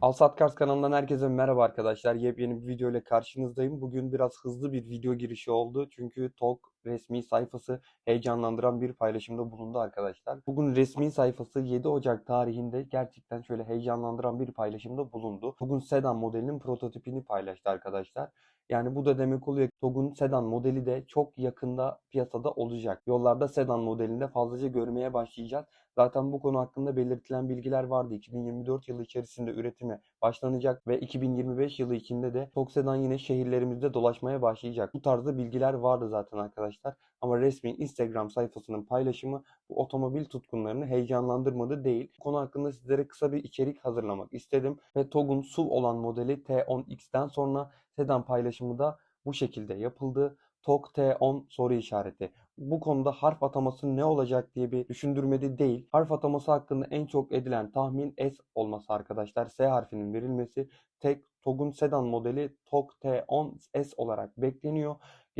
Alsat Kars kanalından herkese merhaba arkadaşlar. Yepyeni bir video ile karşınızdayım. Bugün biraz hızlı bir video girişi oldu. Çünkü TOK resmi sayfası heyecanlandıran bir paylaşımda bulundu arkadaşlar. Bugün resmi sayfası 7 Ocak tarihinde gerçekten şöyle heyecanlandıran bir paylaşımda bulundu. Bugün sedan modelinin prototipini paylaştı arkadaşlar. Yani bu da demek oluyor ki TOG'un sedan modeli de çok yakında piyasada olacak. Yollarda sedan modelinde fazlaca görmeye başlayacağız. Zaten bu konu hakkında belirtilen bilgiler vardı. 2024 yılı içerisinde üretime başlanacak ve 2025 yılı içinde de TOG sedan yine şehirlerimizde dolaşmaya başlayacak. Bu tarzda bilgiler vardı zaten arkadaşlar. Ama resmi Instagram sayfasının paylaşımı bu otomobil tutkunlarını heyecanlandırmadı değil. Bu konu hakkında sizlere kısa bir içerik hazırlamak istedim. Ve TOG'un SUV olan modeli T10X'ten sonra sedan paylaşımı da bu şekilde yapıldı. TOG T10 soru işareti. Bu konuda harf ataması ne olacak diye bir düşündürmedi değil. Harf ataması hakkında en çok edilen tahmin S olması arkadaşlar. S harfinin verilmesi tek TOG'un sedan modeli TOG T10 S olarak bekleniyor.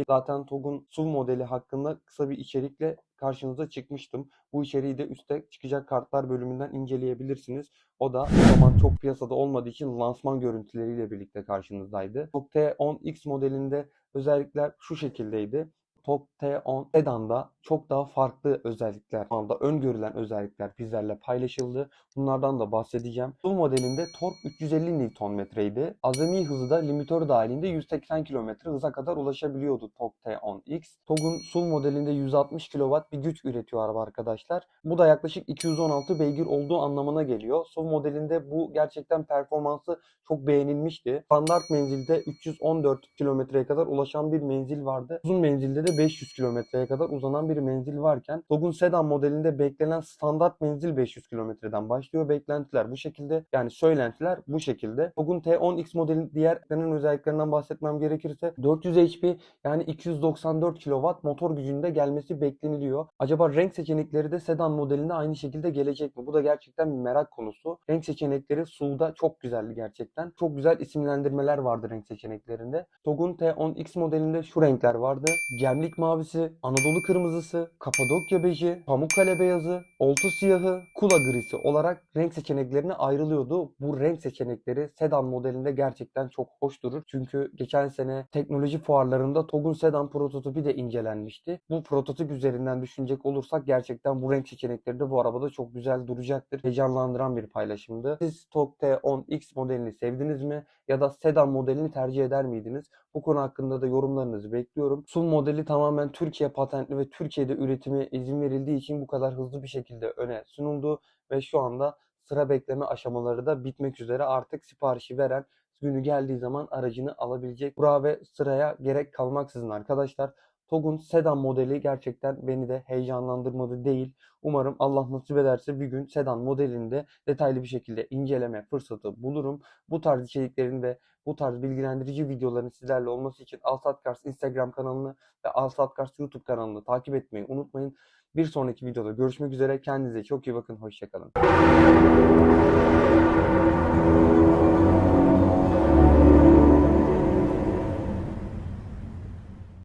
Zaten TOG'un SUV modeli hakkında kısa bir içerikle karşınıza çıkmıştım. Bu içeriği de üstte çıkacak kartlar bölümünden inceleyebilirsiniz. O da o zaman çok piyasada olmadığı için lansman görüntüleriyle birlikte karşınızdaydı. TOG T10X modelinde özellikler şu şekildeydi. TOG T10 Sedan'da çok daha farklı özellikler, anda öngörülen özellikler bizlerle paylaşıldı. Bunlardan da bahsedeceğim. Bu modelinde tork 350 Nm'ydi. Azami hızı da limitör dahilinde 180 km hıza kadar ulaşabiliyordu TOG T10X. TOG'un SUV modelinde 160 kW bir güç üretiyor araba arkadaşlar. Bu da yaklaşık 216 beygir olduğu anlamına geliyor. SUV modelinde bu gerçekten performansı çok beğenilmişti. Standart menzilde 314 kilometreye kadar ulaşan bir menzil vardı. Uzun menzilde de 500 kilometreye kadar uzanan bir menzil varken TOG'un sedan modelinde beklenen standart menzil 500 kilometreden başlıyor. Beklentiler bu şekilde yani söylentiler bu şekilde. TOG'un T10X modelin diğer eklenen özelliklerinden bahsetmem gerekirse 400 HP yani 294 kW motor gücünde gelmesi bekleniliyor. Acaba renk seçenekleri de sedan modelinde aynı şekilde gelecek mi? Bu da gerçekten bir merak konusu. Renk seçenekleri SUV'da çok güzeldi gerçekten. Çok güzel isimlendirmeler vardı renk seçeneklerinde. TOG'un T10X modelinde şu renkler vardı. Gemlik mavisi, Anadolu kırmızısı, Kapadokya beji, Pamukkale beyazı, oltu siyahı, kula grisi olarak renk seçeneklerine ayrılıyordu. Bu renk seçenekleri sedan modelinde gerçekten çok hoş durur. Çünkü geçen sene teknoloji fuarlarında TOG'un sedan prototipi de incelenmişti. Bu prototip üzerinden düşünecek olursak gerçekten bu renk seçenekleri de bu arabada çok güzel duracaktır. Heyecanlandıran bir paylaşımdı. Siz TOG T10X modelini sevdiniz mi? Ya da sedan modelini tercih eder miydiniz? Bu konu hakkında da yorumlarınızı bekliyorum. SUV modeli tamamen Türkiye patentli ve Türkiye'de üretime izin verildiği için bu kadar hızlı bir şekilde öne sunuldu ve şu anda sıra bekleme aşamaları da bitmek üzere. Artık siparişi veren günü geldiği zaman aracını alabilecek. Bura ve sıraya gerek kalmaksızın arkadaşlar. TOG'un sedan modeli gerçekten beni de heyecanlandırmadı değil. Umarım Allah nasip ederse bir gün sedan modelinde detaylı bir şekilde inceleme fırsatı bulurum. Bu tarz içeriklerin ve bu tarz bilgilendirici videoların sizlerle olması için Alsat Kars Instagram kanalını ve Alsat Kars YouTube kanalını takip etmeyi unutmayın. Bir sonraki videoda görüşmek üzere. Kendinize çok iyi bakın. Hoşçakalın.